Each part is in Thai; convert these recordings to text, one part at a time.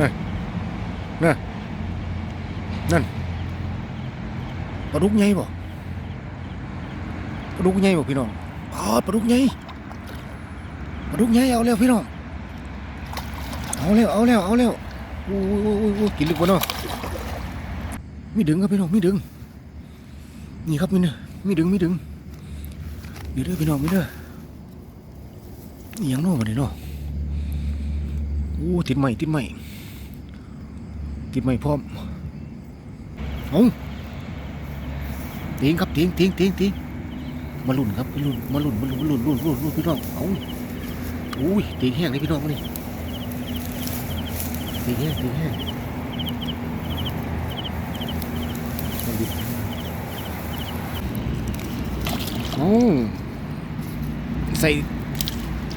นั่นนั่นนั่นปลาดุกใหญ่บ่ปลาดุกใหญ่บ่พี่น้องอ๋อปลาดุกใหญ่ปลาดุกใหญ่เอาแล้วพี่น้องเอาแล้วเอาแล้วเอาแล้วโอ้ยโอ้ยโอ้ยกินลึกกว่าเนาะมีดึงครับพี่น้องมีดึง นี่ครับมีเนอะมีดึงมีดึงมีเด้อพี่น้องมีเด้อยังนาะวันนี้เนาะโอ้ติดใหม่ติดใหม่ ติดไม่พร้อมเอาติงครับติงติงติงติงมาลุ่นครับมาลุ่นมาลุ่นมาลุ่นมาลุ่นลุ่นลุ่นลุ่นพี่น้องเอาอุ้ยติงแห้งเลยพี่น้องมานี่ติงแห้งติงแห้งมันดิเอาใส่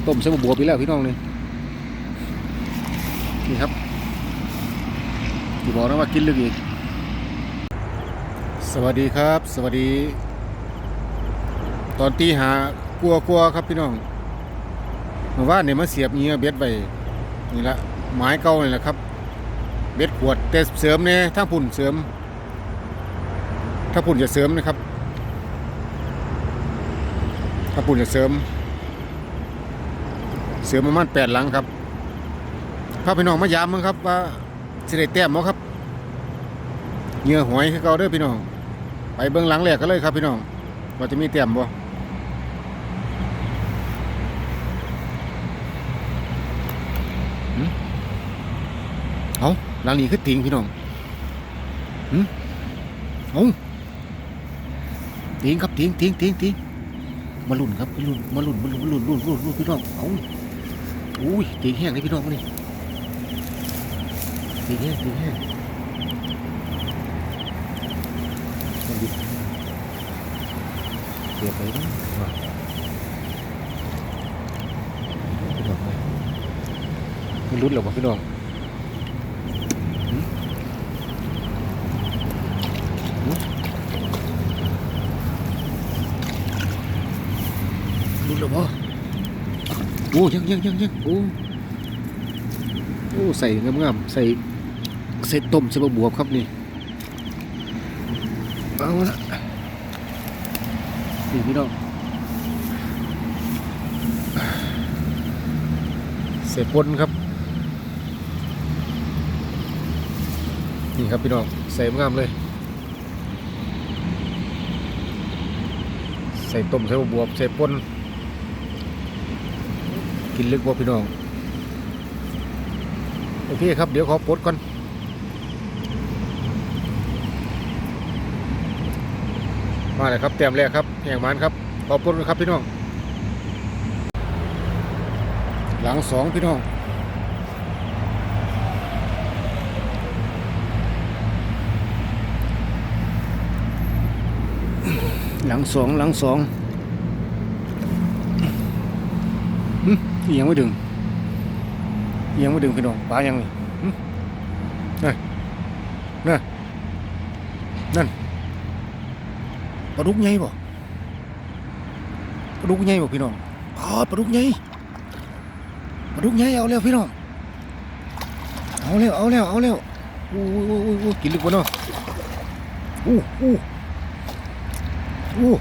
ต้มใส่บัวไปแล้วพี่น้องเลยนี่ครับ ที่บอกนะว่ากินลึกอีก สวัสดีครับ สวัสดี ตอนตีหากลัวกลัวครับพี่น้องเมื่อวานเนี่ยมาเสียบเงี้ยเบ็ดไปนี่ละไม้เก่านี่แหละครับ เบ็ดขวดแต่เสริมเนี่ยถ้าพุ่นเสริม ถ้าพุ่นจะเสริมนะครับ ถ้าพุ่นจะเสริม เสริมประมาณแปดหลังครับพาพี่น้องมายามมั้งครับว่า สิได้แต้มบ่ครับเหงื่อหอยคือเก่าเด้อพี่น้อง ไปเบื้องหลังแรกกันเลยครับพี่น้องว่าจะมีแต้มบ่เอาหลังนี้คือติงพี่น้องหึเอาติงครับติงติงติงติงมาลุ่นครับมาลุ่นมาลุ่นมาลุ่นมาลุ่นลุ่นลุ่นพี่น้องเอาอุ้ยติงแห้งเลยพี่น้องนี่ ดีแห้งดีแห้งมันดิเก็บไปนะว่าพี่น้องเลยไม่รุ้นห รอกวะพี่น้องหืมหืมรุ้นหรอวะโอ้มใส่ใส่ต้มบวบครับนี่เอาละนี่พี่น้องใส่ปนครับ นี่ครับพี่น้องใส่งามเลย ใส่ต้มใส่บะบวบใส่ปนกินลึกบ่พี่น้อง โอเคครับ เดี๋ยวขอปดก่อน มาเลยครับแต้มแรกครับแห่งมันครับขอปลดกันครับพี่น้อง หลังสองพี่น้องหลังสองหลังสองยังไม่ดึงยังไม่ดึงพี่น้องปลายังนี่นั่นนั่น ปลาดุกใหญ่บ่ปลาดุกใหญ่บ่พี่น้องอ๋อปลาดุกใหญ่ปลาดุกใหญ่เอาแล้วพี่น้องเอาแล้วเอาแล้วเอาแล้วโอ้ยโอ้ยโอ้ยโอ้กินลึกกว่าเนาะอู้อู้อู้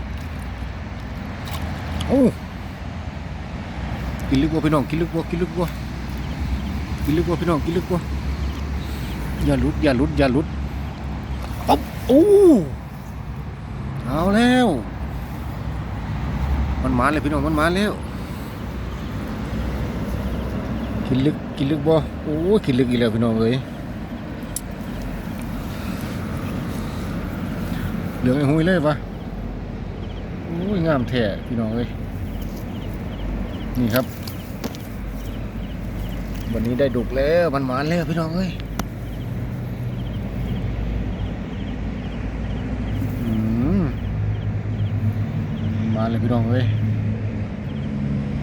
โอ้กินลึกกว่าพี่น้องกินลึกกว่ากินลึกกว่ากินลึกกว่าพี่น้องกินลึกกว่าอย่าหลุดอย่าหลุดอย่าหลุดป๊อบโอ้ เอาแล้ว มันมาเลยพี่น้องมันมาแล้ว กินลึกกินลึกบ่โอ้กินลึกอีกแล้วพี่น้องเอ้ยเหลืองไอ้หุยเลยปะโอ้ยงามแท้พี่น้องเอ้ยนี่ครับ วันนี้ได้ดุกแล้วมันหมานแล้วพี่น้องเอ้ย มาเลยพี่น้องเอ้ย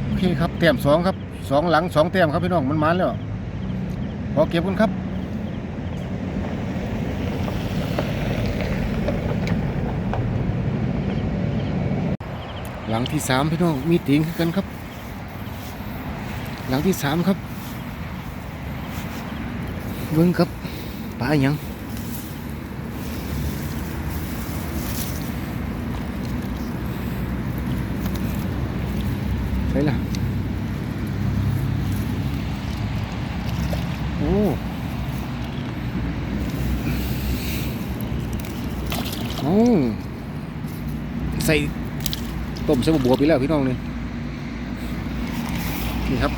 โอเคครับแต้มสองครับสองหลังสองแต้มครับพี่น้องมันมานแล้วขอเก็บกันครับหลังที่สามพี่น้องมีติงกันครับ หลังที่สามครับเบิ่งครับปลาหยังใช่ล่ะโอ้โอ้ใส่ต้ มใส่บัวไปแล้วพี่น้องนี่นี่ครับ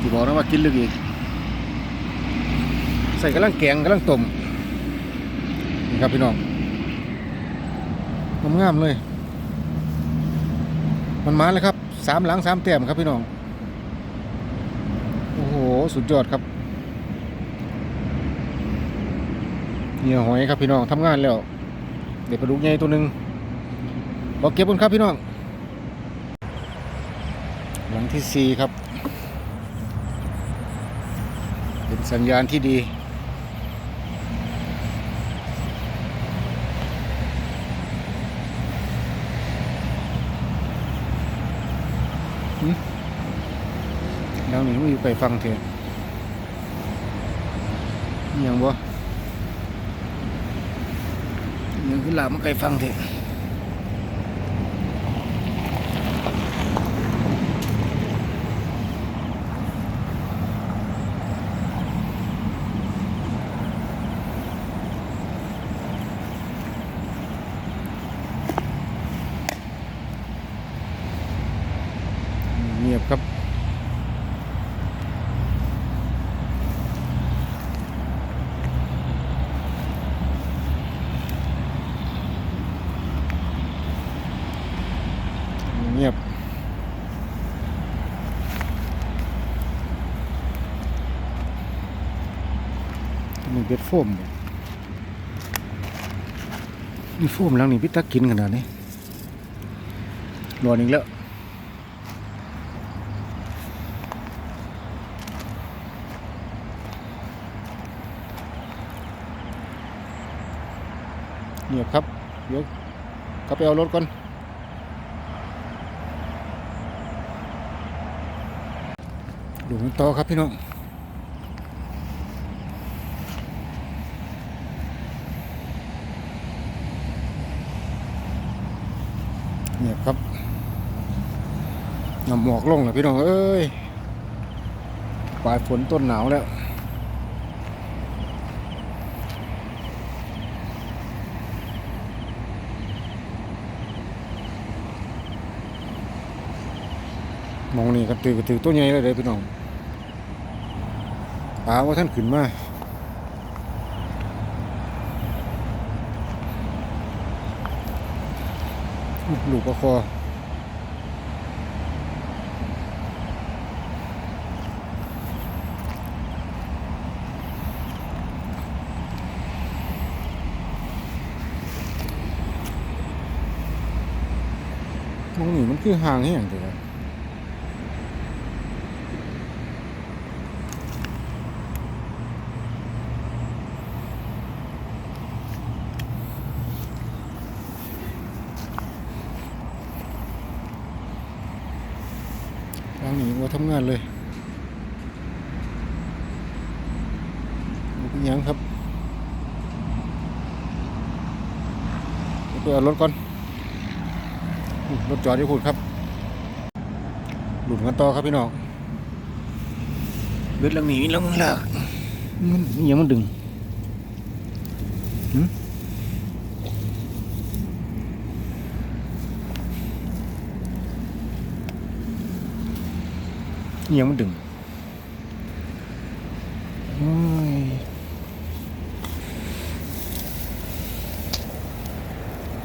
ที่บอกนะว่ากินลึกอีก ใส่กำลังแกงกำลังต้มนี่ครับพี่น้องงามเลย มันมาแล้วครับสามหลังสามเต็มครับพี่น้อง โอ้โห สุดยอดครับเหนี่ยหอยครับพี่น้องทำงานแล้ว เด็กปลาดุกใหญ่ตัวหนึ่ง บอกเก็บกันครับพี่น้อง หลังที่สี่ครับ เป็นสัญญาณที่ดีแล้วนี่มันอยู่ไปฟังเถอะอิหยังบ่ยังคือหลามาไกลฟังเถอะ ครับ เงียบมีเบ็ดโฟมมีโฟมแล้วนี่พี่ตักกินขนาดนี้รอนอีกแล้ว เงียบครับ เดี๋ยวกลับไปเอารถก่อน ดูมันต่อครับพี่น้องเนี่ยครับน้ำหมอกลงแล้วพี่น้องเอ้ยปลายฝนต้นหนาวแล้ว มองนี่ก็ตือก็ตือตัวใหญ่เลยเด้พี่น้องปลาว่าท่านขึ้นมาลูกปลาคอมองนี่มันคือห่างแห้งเถอะ ทางนี้ว่าทำงานเลยบ่เป็นหยังครับเดี๋ยวไปเอารถก่อนอุ๊ยรถจอดที่คุณครับ หลุดกันต่อครับพี่น้องเบ็ดลังหนีลังหลักมันนี่ยังมันดึง ยังมันดึงโอ้ย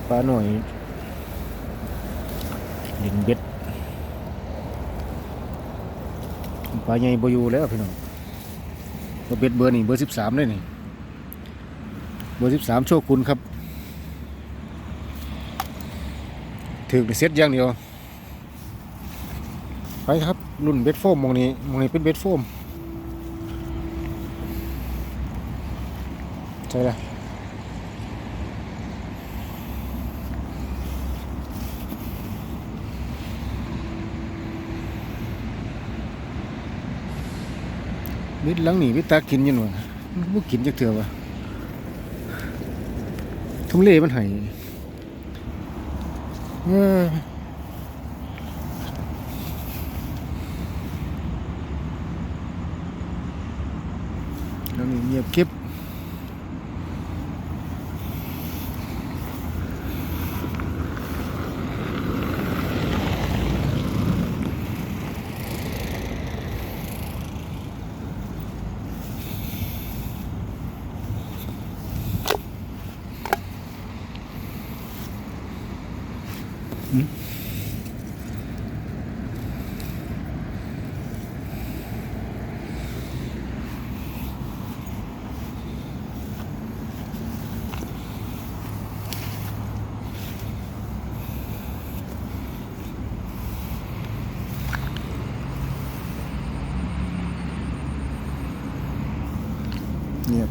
ปลาหน่อยดินเบ็ดปลาใหญ่บอยู่แล้วพี่น้องเบ็ดเบอร์นี่เบอร์สิบสามเลยนี่เบอร์สิบสามโชคคุณครับถือเซ็ตอย่างเดียว ไปครับ รุ่นเบ็ดโฟมมองนี้มองนี้เป็นเบ็ดโฟมใช่ละมิดหลังหนีมิดตากินอยังหน่อยบ่กินจักเถื่อวะทุ่งเล่มันให้เอ้อแล้วนี่ เงียบเก็บ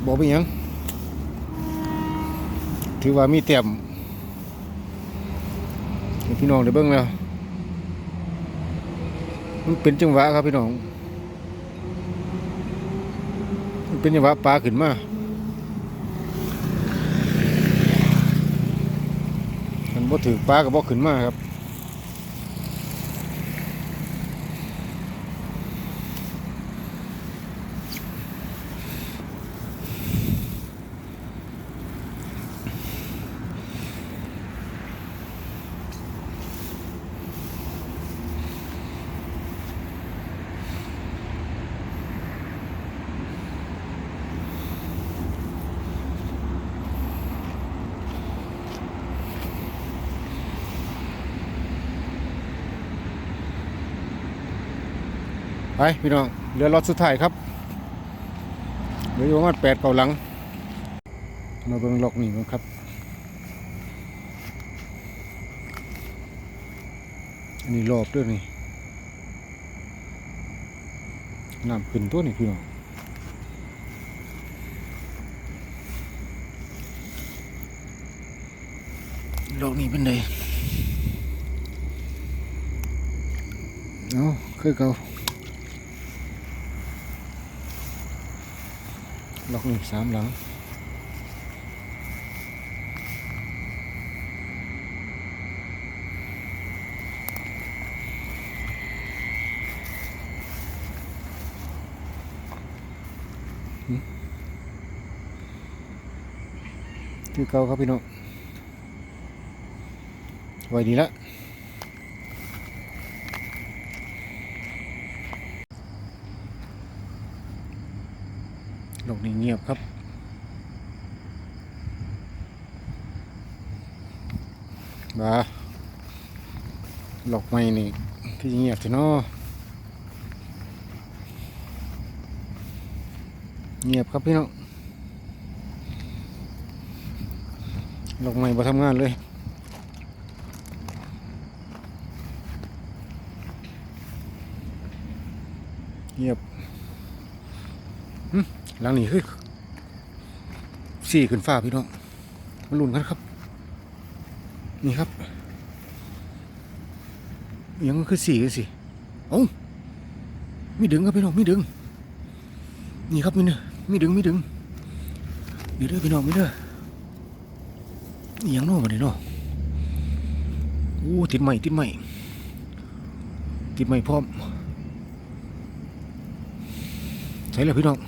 บอกไปยัง ถือว่ามีเต็มให้พี่น้องได้เบิ่งแล้ว มันเป็นจังหวะครับพี่น้อง มันเป็นจังหวะปลาขึ้นมามันบ่ถือปลาก็บ่ขึ้นมาครับ ไปพี่น้องเรือรถสุดท้ายครับเหลืออยู่ประมาณแปดเก่าหลังมาเบิ่งล็อกนี่กันครับ อันนี้รอบด้วยนี่น้ำขึ้นตัวนี่พี่น้องล็อกนี่เป็นไงเอาคือเก่า ล็อกหนึ่งสามหลังคือเก่าครับพี่น้องไว้ดีละ ล็อกนี้เงียบครับมาหลอกไม่นี่คือเงียบสิเนาะเงียบครับพี่น้องหลอกไม่มาทำงานเลยเงียบ หลังนี้คือสี่ขึ้นฟ้าพี่น้องมาลุ้นกันครับ นี่ครับยังก็คือสี่คือสี่เอ้มีดึงครับพี่น้องมีดึง นี่ครับมีเนอมีดึงมีดึงมีเด้อพี่น้องมีเด้อยังโน่มาเนี่ยเนาะโอ้ติดใหม่ติดใหม่ติดใหม่พร้อมใส่ละพี่น้อง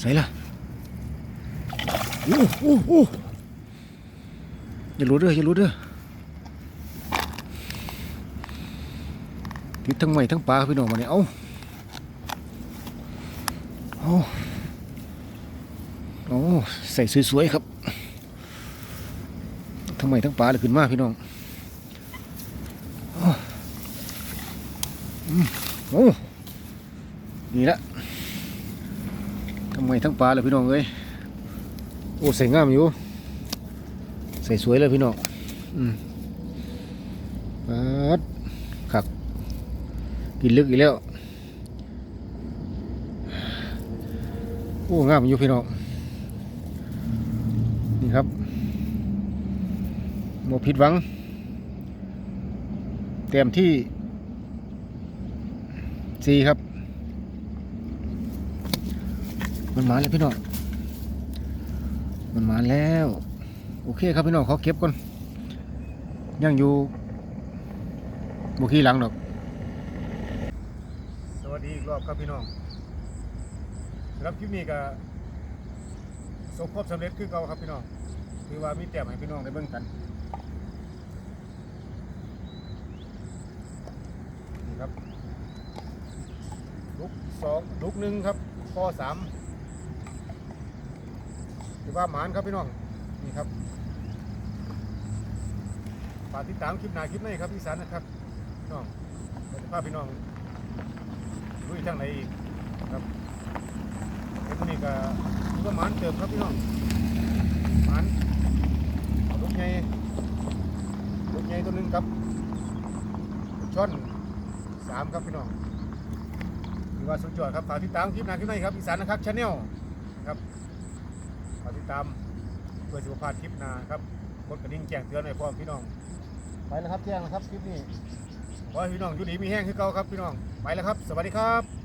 ใส่ละโอ้โอ้โอ้อย่ารู้เด้ออย่ารู้เด้อติดทั้งไม้ทั้งปลาพี่น้องมาเนี่ยเอาเอาเอาใส่สวยๆครับ ทั้งไม้ทั้งปลาเลยขึ้นมาพี่น้องอืมโอ้นี่ละ ไม้ทั้งปลาเลยพี่น้องเอ้ยโอ้ใส่งามอยู่ใส่สวยเลยพี่น้องอืมปัดขักกินลึกอีกแล้ว โอ้งามอยู่พี่น้องนี่ครับโมผิดหวัง เต็มที่สี่ครับ มันมาแล้วพี่น้อง มันมาแล้ว โอเคครับพี่น้องขอเก็บก่อน ยังอยู่บุขี้หลังดอก สวัสดีอีกรอบครับพี่น้องสำหรับคลิปนี้ก็สมความสำเร็จคือเก่าครับพี่น้อง คือว่ามีแต้มให้พี่น้องได้เบิ่งกัน นี่ครับลุกสองลุกหนึ่งครับข้อสาม ถือว่าหมานครับพี่น้อง นี่ครับฝากติดตามคลิปหน้าคลิปในครับพี่สันนะครับพี่น้องเราพาพี่น้องลุยทางไหนอีกครับเอ็มอนี่ก็ถือว่าหมานเติมครับพี่น้องหมานลุกใหญ่ลุกใหญ่ตัวนึงครับช่อนสามครับพี่น้องถือว่าสุดยอดครับฝากติดตามคลิปหน้าคลิปในครับอีสานนะครับชาแนลครับ ติดตามเพื่อสุขภาพคลิปหนาครับกดกระดิ่งแจ้งเตือนให้พร้อมพี่น้อง ไปแล้วครับแจ้งแล้วครับคลิปนี้ ขอให้พี่น้องอยู่ดีมีแห้งคือเก่าครับพี่น้อง ไปแล้วครับ สวัสดีครับ